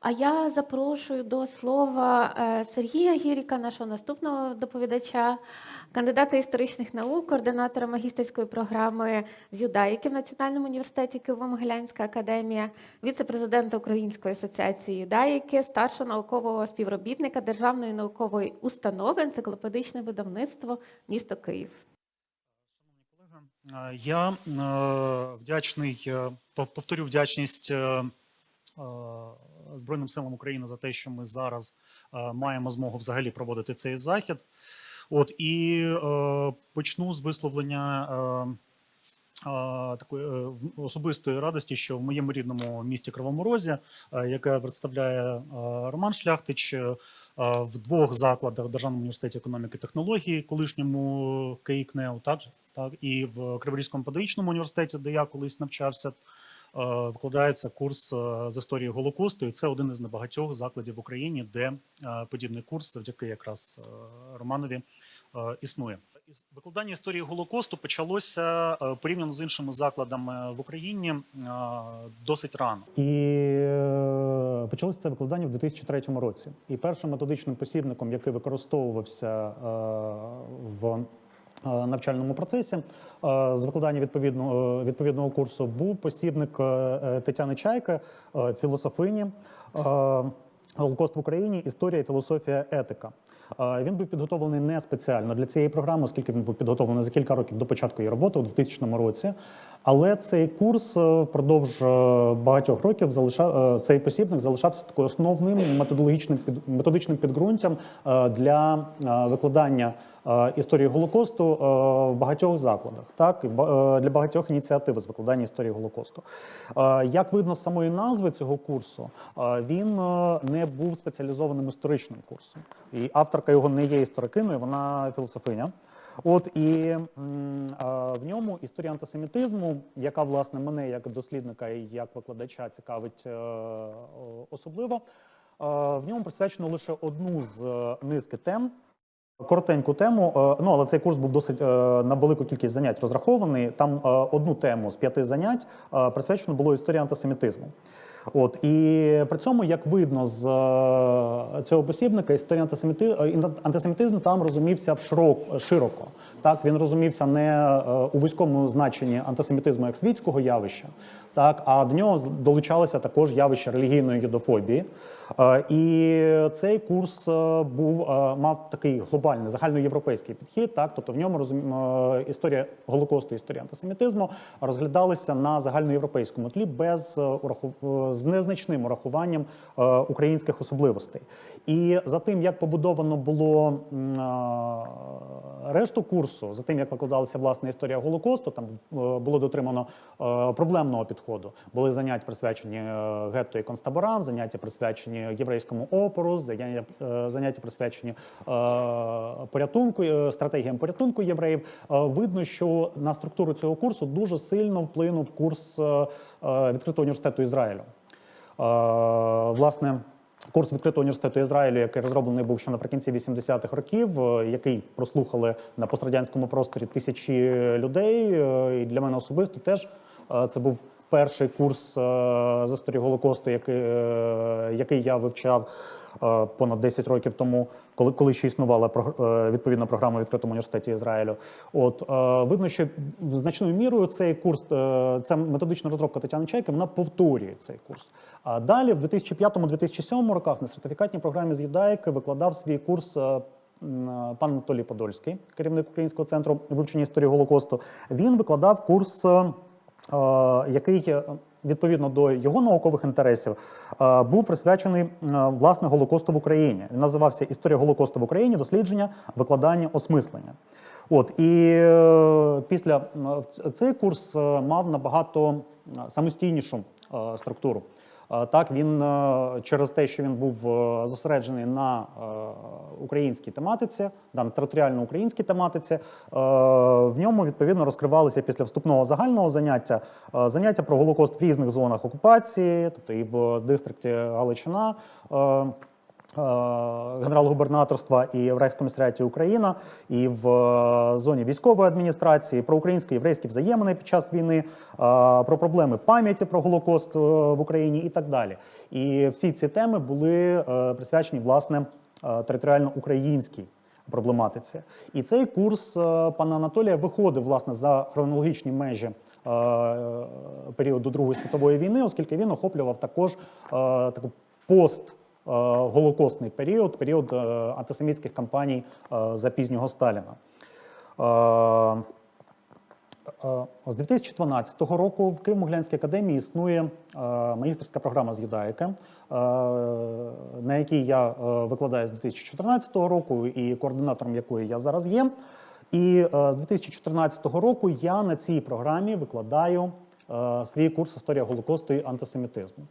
А я запрошую до слова е, Сергія Гіріка, нашого наступного доповідача, кандидата історичних наук, координатора магістерської програми з юдаїки в Національному університеті Києво-Могилянська академія, віце-президента Української асоціації юдаїки, старшого наукового співробітника Державної наукової установи енциклопедичне видавництво місто Київ. Я е, вдячний, е, повторю вдячність Збройним силам України за те, що ми зараз е, маємо змогу взагалі проводити цей захід. От і е, почну з висловлення е, е, такої е, особистої радості, що в моєму рідному місті Кривому Розі, е, яке представляє е, Роман Шляхтич, е, в двох закладах Державному університеті економіки і технології, колишньому КІКНЕУ, так, так і в Криворізькому педагогічному університеті, де я колись навчався, викладається курс е, з історії Голокосту, і це один із небагатьох закладів в Україні, де е, подібний курс завдяки якраз е, Романові е, існує. Викладання історії Голокосту почалося е, порівняно з іншими закладами в Україні е, досить рано. І е, почалося це викладання в 2003 році. І першим методичним посібником, який використовувався е, в е, навчальному процесі е, з викладання відповідного, відповідного курсу, був посібник е, Тетяни Чайки, е, філософині. е, Голокост в Україні, історія, філософія, етика. Е, Він був підготовлений не спеціально для цієї програми, оскільки він був підготовлений за кілька років до початку її роботи у 2000 році. Але цей курс е, впродовж е, багатьох років залишав е, цей посібник залишався такою основним методологічним методичним підґрунтям е, для е, викладання е, історії голокосту е, в багатьох закладах, так і е, для багатьох ініціатив з викладання історії голокосту. Е, Як видно з самої назви цього курсу, е, він е, не був спеціалізованим історичним курсом, і авторка його не є історикиною, вона філософиня. От і в ньому історія антисемітизму, яка власне мене як дослідника і як викладача цікавить е, особливо. е, В ньому присвячено лише одну з е, низки тем. Коротеньку тему, е, ну але цей курс був досить е, на велику кількість занять розрахований. Там е, одну тему з п'яти занять присвячено було історії антисемітизму. От і при цьому, як видно з цього посібника, історія антисеміти... е, антисемітизм там розумівся широко. Так він розумівся не у вузькому значенні антисемітизму як світського явища, так а до нього долучалося також явище релігійної юдофобії. Е, І цей курс е, був е, мав такий глобальний загальноєвропейський підхід. Так, тобто в ньому розум... історія голокосту, історія антисемітизму розглядалися на загальноєвропейському тлі без з незначним урахуванням українських особливостей. І за тим, як побудовано було решту курсу, за тим, як викладалася власне історія голокосту, там е, було дотримано е, проблемного підходу. Були заняття присвячені е, гетто і концтаборам, заняття присвячені єврейському опору, заняття, присвячені порятунку, стратегіям порятунку євреїв. Видно, що на структуру цього курсу дуже сильно вплинув курс відкритого університету Ізраїлю. Власне, курс відкритого університету Ізраїлю, який розроблений був ще наприкінці 80-х років, е, який прослухали на пострадянському просторі тисячі людей. е, І для мене особисто теж е, це був перший курс е, з історії Голокосту, який, е, який я вивчав е, понад 10 років тому, коли, коли ще існувала відповідна програма в відкритому університеті Ізраїлю. От видно, що значною мірою цей курс, ця методична розробка Тетяни Чайки, вона повторює цей курс. А далі, в 2005-2007 роках, на сертифікатній програмі з юдаїки викладав свій курс. Пан Анатолій Подольський, керівник Українського центру вивчення історії Голокосту, він викладав курс, який е, відповідно до його наукових інтересів е, був присвячений е, власне Голокосту в Україні. Він називався Історія Голокосту в Україні, дослідження, викладання, осмислення. От і е, після цей курс е, мав набагато самостійнішу е, структуру. Е, Так, він е, через те, що він був е, зосереджений на українській тематиці, на територіально українській тематиці, в ньому відповідно розкривалися після вступного загального заняття заняття про голокост в різних зонах окупації, тобто і в дистрикті Галичина. Е, генерал-губернаторства і в Рейхскомісаріаті Україна, і в е, зоні військової адміністрації, про українсько-єврейські взаємини під час війни, е, про проблеми пам'яті про Голокост в Україні і так далі. І всі ці теми були присвячені власне територіально українській проблематиці. І цей курс пана Анатолія виходив власне за хронологічні межі. Періоду Другої світової війни, оскільки він охоплював також таку пост е, голокостний період, період е, антисемітських кампаній е, за пізнього Сталіна. З 2012 року в Києво-Могилянській академії існує магістерська програма з юдаїки, на якій я викладаю з 2014 року і координатором якої я зараз є. І з 2014 року я на цій програмі викладаю свій курс історія Голокосту і антисемітизму.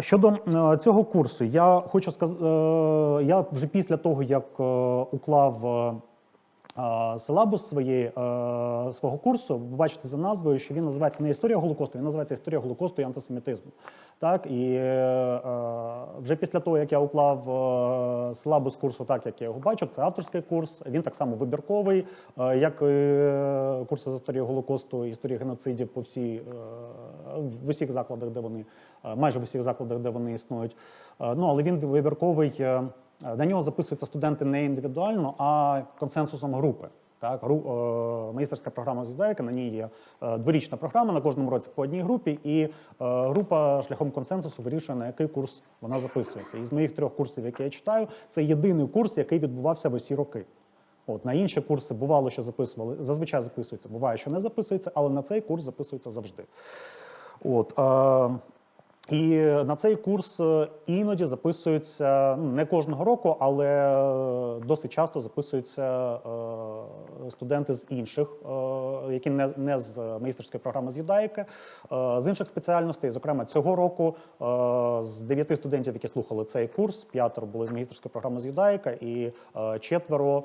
Е, Щодо е, цього курсу, я хочу сказати, я вже після того, як е, уклав е, е, силабус своєї, е, свого курсу, ви бачите за назвою, що він називається не історія Голокосту, він називається історія Голокосту і антисемітизму. Так, і е, е, вже після того, як я уклав силабус курсу, так як я його бачив, це авторський курс, він так само вибірковий, як і курси з історії Голокосту, історії геноцидів по всій, в усіх закладах, де вони, майже в усіх закладах, де вони існують. Ну, але він вибірковий. Е, На нього записуються студенти не індивідуально, а консенсусом групи. Так, е, магістерська програма з юдаїки, на ній є е, дворічна програма на кожному році по одній групі, і група шляхом консенсусу вирішує, на який курс вона записується. Із моїх трьох курсів, які я читаю, це єдиний курс, який відбувався в усі роки. От на інші курси бувало, що записували, зазвичай записується, буває, що не записується, але на цей курс записується завжди. От, е, і на цей курс е, іноді записуються ну, не кожного року, але е, досить часто записуються е, студенти з інших, які не, не з магістерської програми з юдаїки, з інших спеціальностей. Зокрема, цього року з дев'яти студентів, які слухали цей курс, п'ятеро були з магістерської програми з юдаїка, і четверо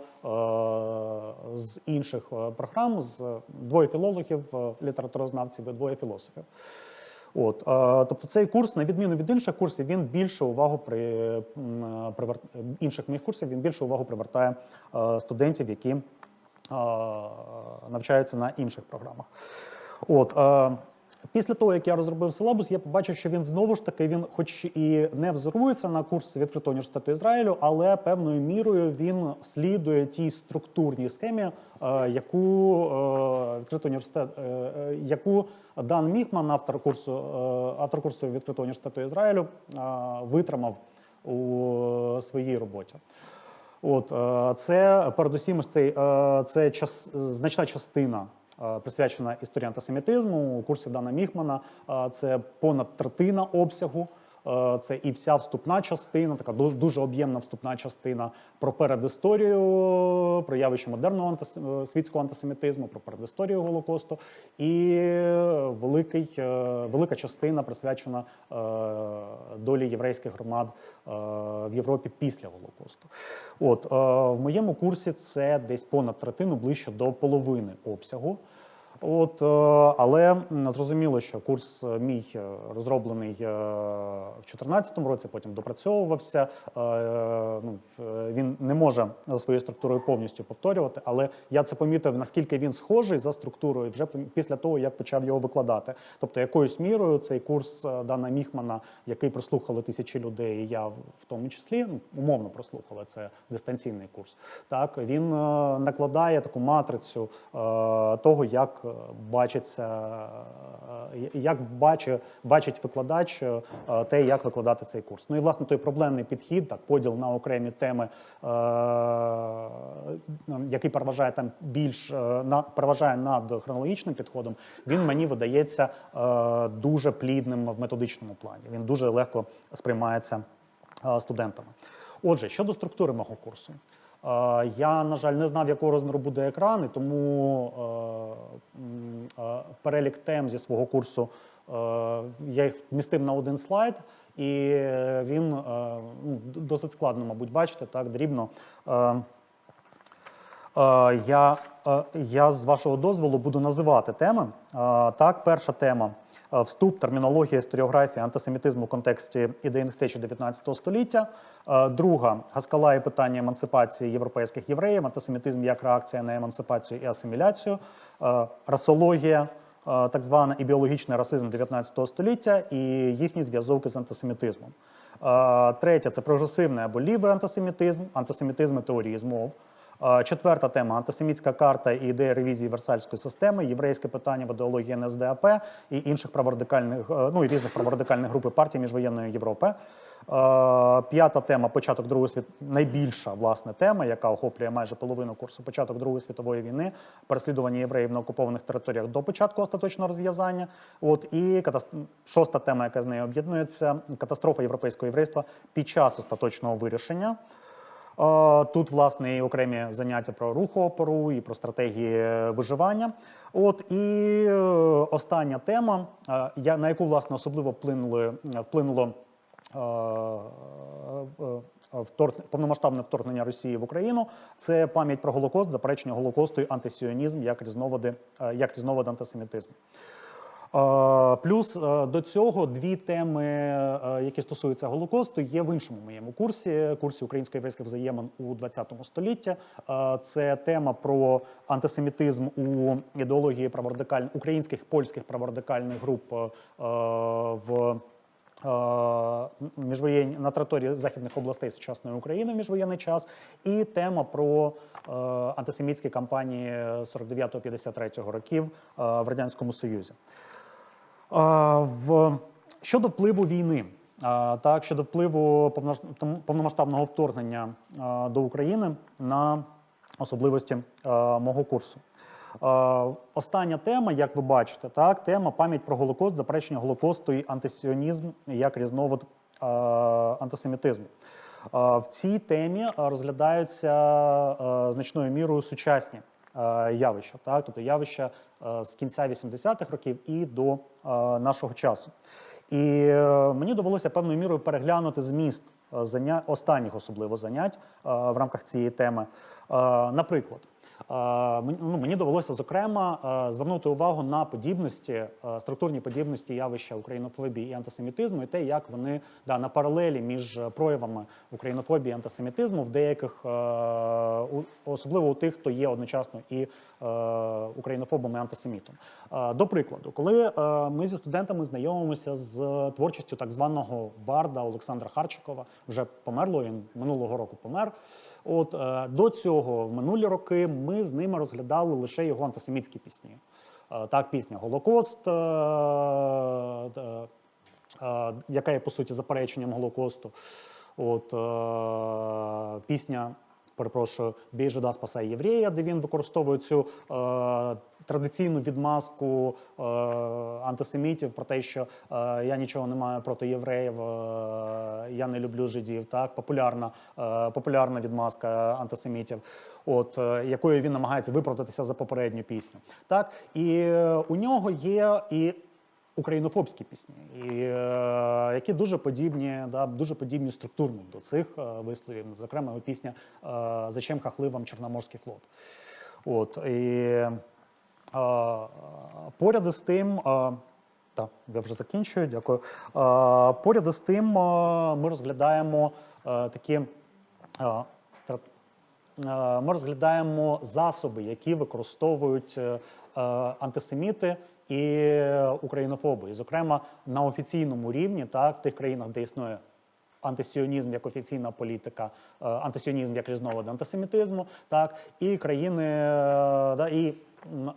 з інших програм, з двоє філологів, літературознавців і двоє філософів. От, е, тобто цей курс, на відміну від інших курсів, він більше увагу при привер... інших моїх курсів, він більше увагу привертає е, студентів, які е, навчаються на інших програмах. От, е, після того, як я розробив силабус, я побачив, що він знову ж таки, він, хоч і не взорується на курс відкритого університету Ізраїлю, але певною мірою він слідує тій структурній схемі, е, яку е, відкритий університет, е, яку Дан Міхман, автор курсу, автор курсу відкритого університету Ізраїлю, витримав у своїй роботі. От це передусім цей це час, значна частина. Е, Присвячена історії антисемітизму курсі Дана Міхмана. Е, Це понад третина обсягу. Е, Це і вся вступна частина, така дуже, об'ємна вступна частина про передісторію, про явище модерного антис... е, світського антисемітизму, про передісторію Голокосту, і великий, е, велика частина присвячена долі єврейських громад в Європі після Голокосту. От в моєму курсі це десь понад третину, ближче до половини обсягу. От, е, але зрозуміло, що курс е, мій е, розроблений в 2014 році, потім допрацьовувався. Ну, він не може за своєю структурою повністю повторювати, але я це помітив, наскільки він схожий за структурою вже після того, як почав його викладати. Тобто, якоюсь мірою цей курс Дана Міхмана, який прослухали тисячі людей, і я в тому числі ну, умовно прослухали це дистанційний курс. Так він накладає таку матрицю того, як бачиться, е, як бачить, бачить викладач е, те, як викладати цей курс. Ну і власне той проблемний підхід, так поділ на окремі теми, е, який переважає там більш е, на переважає над хронологічним підходом. Він мені видається е, дуже плідним в методичному плані. Він дуже легко сприймається е, студентами. Отже, щодо структури мого курсу. Е, Я, на жаль, не знав, якого розміру буде екран, і тому е, е, перелік тем зі свого курсу я їх вмістив на один слайд, і він ну, досить складно, мабуть, бачити так дрібно. Я, я з вашого дозволу буду називати теми. Так, перша тема вступ, термінологія, історіографія, антисемітизм у контексті ідейних течій 19 століття. Е, Друга Гаскала і питання емансипації європейських євреїв, антисемітизм як реакція на емансипацію і асиміляцію, Е, расологія, е, так звана і біологічний расизм 19 століття і їхні зв'язок із антисемітизмом. Е, Третя це прогресивний або лівий антисемітизм, антисемітизм і теорії змов. Четверта тема антисемітська карта і ідея ревізії Версальської системи, єврейське питання в ідеології НСДАП і інших праворадикальних, е, ну і різних праворадикальних груп і партій міжвоєнної Європи. П'ята тема початок Другої світ найбільша власне тема, яка охоплює майже половину курсу. Початок Другої світової війни, переслідування євреїв на окупованих територіях до початку остаточного розв'язання. От і катас... шоста тема, яка з нею об'єднується, катастрофа європейського єврейства під час остаточного вирішення. Е, Тут, власне, і окремі заняття про рухоопору і про стратегії виживання. От і е, остання тема, е, на яку власне особливо вплинули, вплинуло е, е, повномасштабне вторгнення Росії в Україну. Це пам'ять про Голокост, заперечення Голокосту і антисіонізм як різновиди, е, як різновид антисемітизму. Е, Плюс е, до цього дві теми, е, які стосуються Голокосту, є в іншому моєму курсі, курсі українсько-єврейських взаємин у 20 столітті. Це тема про антисемітизм у ідеології праворадикаль... українських польських праворадикальних груп в міжвоєнні на території західних областей сучасної України в міжвоєнний час, і тема про е, антисемітські кампанії 49-53 років е, в радянському Союзі. В щодо впливу війни, так щодо впливу повномасштабного вторгнення до України на особливості мого курсу. Остання тема, як ви бачите, так тема пам'ять про Голокост, заперечення Голокосту і антисіонізм як різновид антисемітизму. В цій темі розглядаються значною мірою сучасні явища, так тобто явища е, з кінця 80-х років і до е, нашого часу. І е, мені довелося певною мірою переглянути зміст е, занять, останніх особливо занять е, в рамках цієї теми. Е, Наприклад, е, ну, мені довелося зокрема е, звернути увагу на подібності, е, структурні подібності явища українофобії і антисемітизму, і те, як вони да, на паралелі між проявами українофобії і антисемітизму в деяких, е, особливо у тих, хто є одночасно і е, українофобом і антисемітом. Е, До прикладу, коли е, ми зі студентами знайомимося з творчістю так званого барда Олександра Харчикова, вже померло він минулого року помер. От е, до цього в минулі роки ми з ними розглядали лише його антисемітські пісні. Е, Так, пісня Голокост, е, яка є по суті запереченням Голокосту. От пісня, перепрошую, «Бій жида спасай єврея, де він використовує цю е, традиційну відмазку е, антисемітів про те, що е, я нічого не маю проти євреїв, е, я не люблю жидів. Так, популярна, е, популярна відмазка антисемітів. От е, якою він намагається виправдатися за попередню пісню, так і е, у нього є і українофобські пісні, і, е, які дуже подібні, да, дуже подібні структурно до цих е, висловів. Зокрема, його пісня е, Зачем хахли вам Чорноморський флот. От і е, поряд із тим. Е, так, я вже закінчую, дякую. Е, поряд із тим е, ми розглядаємо е, такі е, стра- Е, ми розглядаємо засоби, які використовують е, е, антисеміти і українофоби. Зокрема, на офіційному рівні, так, в тих країнах, де існує антисіонізм як офіційна політика, е, антисіонізм як різновид антисемітизму, так, і країни, е, да, і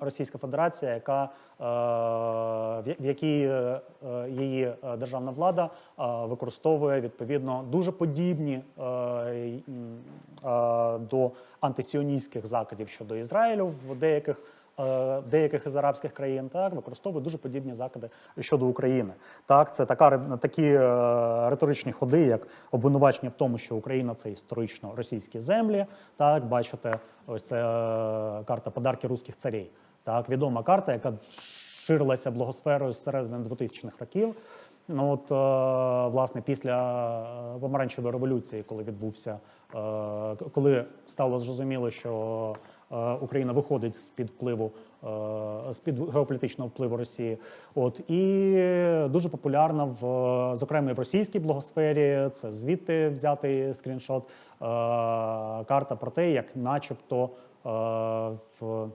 Російська Федерація, яка, е, в якій її державна влада використовує відповідно дуже подібні до антисіоністських закидів щодо Ізраїлю в деяких. Е, Деяких із арабських країн так використовує дуже подібні закиди щодо України. Так, це така такі е, риторичні ходи, як обвинувачення в тому, що Україна це історично російські землі. Так, бачите, ось це е, карта подарки руських царей. Так, відома карта, яка ширилася благосферою з середини 2000-х років. Ну от власне після помаранчевої революції, коли відбувся, коли стало зрозуміло, що Україна виходить з під впливу е, з під геополітичного впливу Росії. От і дуже популярна в зокрема і в російській блогосфері. Це звідти взятий скріншот. е, Карта про те, як, начебто, е, в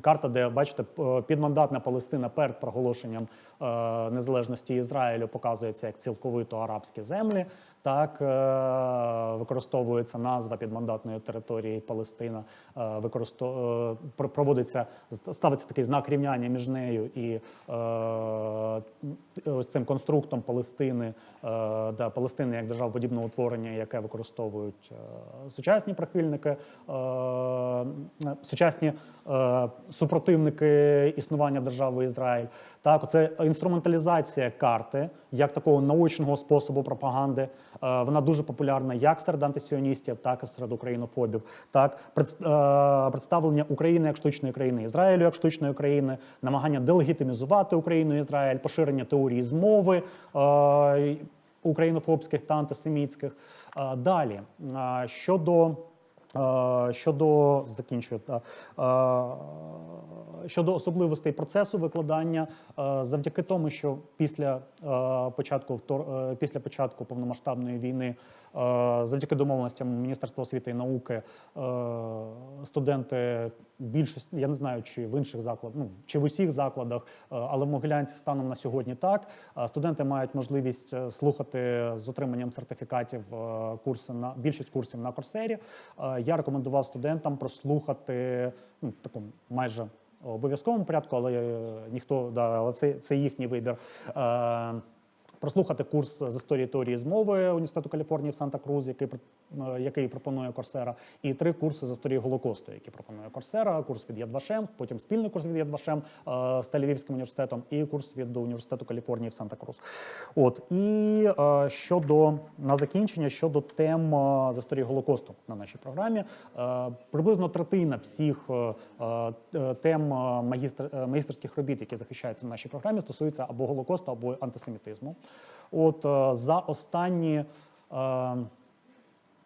Карта, де бачите, підмандатна Палестина перед проголошенням е, незалежності Ізраїлю показується як цілковито арабські землі. Так е, використовується назва підмандатної території Палестина, е, використо, е, пр- проводиться ставиться такий знак рівняння між нею і ось цим конструктом Палестини, да, Палестини як державоподібного утворення, яке використовують сучасні прихильники, сучасні супротивники існування держави Ізраїль. Так, це інструменталізація карти як такого научного способу пропаганди. Е, Вона дуже популярна як серед антисіоністів, так і серед українофобів. Так, е, представлення України як штучної країни, Ізраїлю як штучної країни, намагання делегітимізувати Україну Ізраїль, поширення теорії змови. е, Українофобських та антисемітських. Далі щодо Щодо закінчую щодо особливостей процесу викладання, завдяки тому, що після початку е, після початку повномасштабної війни, завдяки домовленостям Міністерства освіти і науки, е, студенти більшості, я не знаю, чи в інших закладах, ну чи в усіх закладах, е, але в Могилянці станом на сьогодні так. Е, Студенти мають можливість е, слухати з отриманням сертифікатів е, курси на більшість курсів на Корсері. Е, Я рекомендував студентам прослухати ну, такому майже обов'язковому порядку, але е, ніхто да, але це, це їхній вибір. Прослухати курс з історії теорії змови Університету Каліфорнії в Санта-Крузі, який, який пропонує Корсера, і три курси з історії Голокосту, які пропонує Корсера, курс від Ядвашем, потім спільний курс від Ядвашем е, з Тель-Авівським університетом і курс від Університету Каліфорнії в Санта-Крuz. От і е, щодо на закінчення щодо тем е, з історії Голокосту на нашій програмі, е, приблизно третина всіх е, е, тем е, магістр, е, магістерських робіт, які захищаються в нашій програмі, стосуються або Голокосту, або антисемітизму. От е, за останні.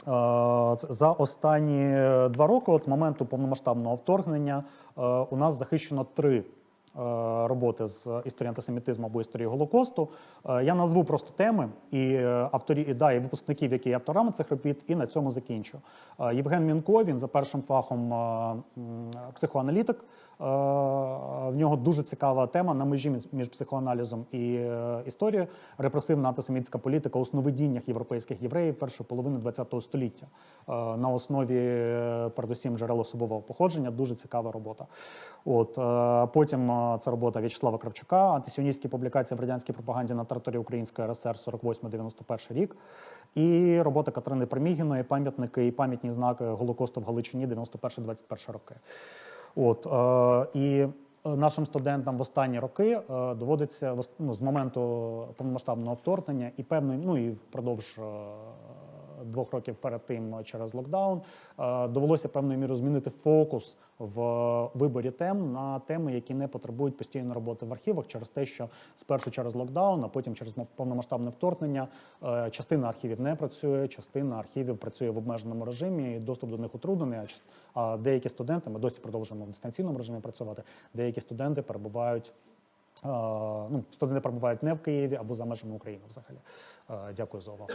Е, е, За останні два роки, от з моменту повномасштабного вторгнення, е, у нас захищено три е, роботи з історії антисемітизму або історії Голокосту. Е, Я назву просто теми і е, авторі і, да, і випускників, які є авторами цих робіт, і на цьому закінчу. Е, Євген Мінко, він за першим фахом е, психоаналітик. Е, В нього дуже цікава тема на межі між- психоаналізом і е, історією. Репресивна антисемітська політика у сновидіннях європейських євреїв першої половини ХХ століття Е, на основі, передусім, джерел особового походження. Дуже цікава робота. От потім це робота В'ячеслава Кравчука, антисіоністські публікації в радянській пропаганді на території Української РСР 48-91 рік. І робота Катерини Примігіної, пам'ятники і пам'ятні знаки Голокосту в Галичині 91-21 роки. От е, і е, нашим студентам в останні роки е, доводиться ну, з моменту повномасштабного вторгнення і певної, ну і впродовж. е, Двох років перед тим через локдаун е, довелося певною мірою змінити фокус в виборі тем на теми, які не потребують постійної роботи в архівах, через те, що спершу через локдаун, а потім через повномасштабне вторгнення е, частина архівів не працює, частина архівів працює в обмеженому режимі, і доступ до них утруднений. А деякі студенти, ми досі продовжуємо в дистанційному режимі працювати. Деякі студенти перебувають. е, Ну, студенти перебувають не в Києві або за межами України взагалі. Е, Дякую за увагу.